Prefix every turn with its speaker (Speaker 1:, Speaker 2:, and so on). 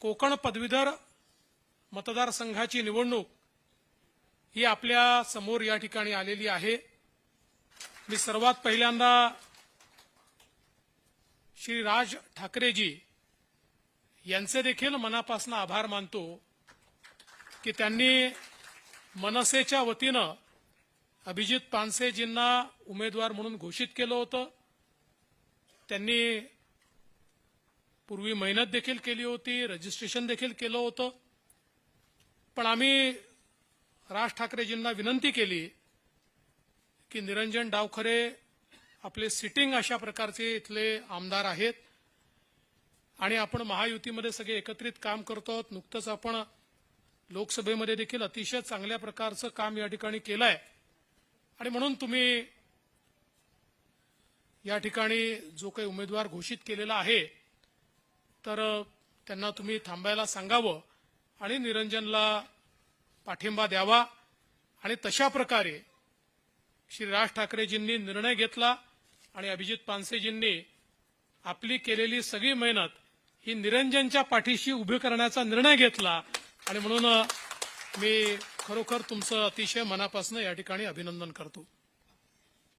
Speaker 1: कोकण पदवीधर मतदारसंघाची निवडणूक ही आपल्यासमोर या ठिकाणी आलेली आहे. मी सर्वात पहिल्यांदा श्री राज ठाकरेजी यांचे देखील मनापासून आभार मानतो की त्यांनी मनसेच्या वतीनं अभिजित पानसेजींना उमेदवार म्हणून घोषित केलं होतं. त्यांनी पूर्वी मेहनत देखील केली होती रजिस्ट्रेशन देखील केलं होतं. पण आम्ही राज ठाकरेजींना विनंती केली की निरंजन डावखरे आपले सिटिंग अशा प्रकारचे इथले आमदार आहेत. आणि आपण महायुतीमध्ये सगळे एकत्रित काम करतो आहोत. नुकतंच आपण लोकसभेमध्ये देखील अतिशय चांगल्या प्रकारचं काम या ठिकाणी केलं आहे आणि म्हणून तुम्ही या ठिकाणी जो काही उमेदवार घोषित केलेला आहे तर त्यांना तुम्ही थांबायला सांगावं आणि निरंजनला पाठिंबा द्यावा. आणि तशा प्रकारे श्री राज ठाकरेजींनी निर्णय घेतला आणि अभिजित पानसेजींनी आपली केलेली सगळी मेहनत ही निरंजनच्या पाठीशी उभी करण्याचा निर्णय घेतला. आणि म्हणून मी खरोखर तुमचं अतिशय मनापासून या ठिकाणी अभिनंदन करतो.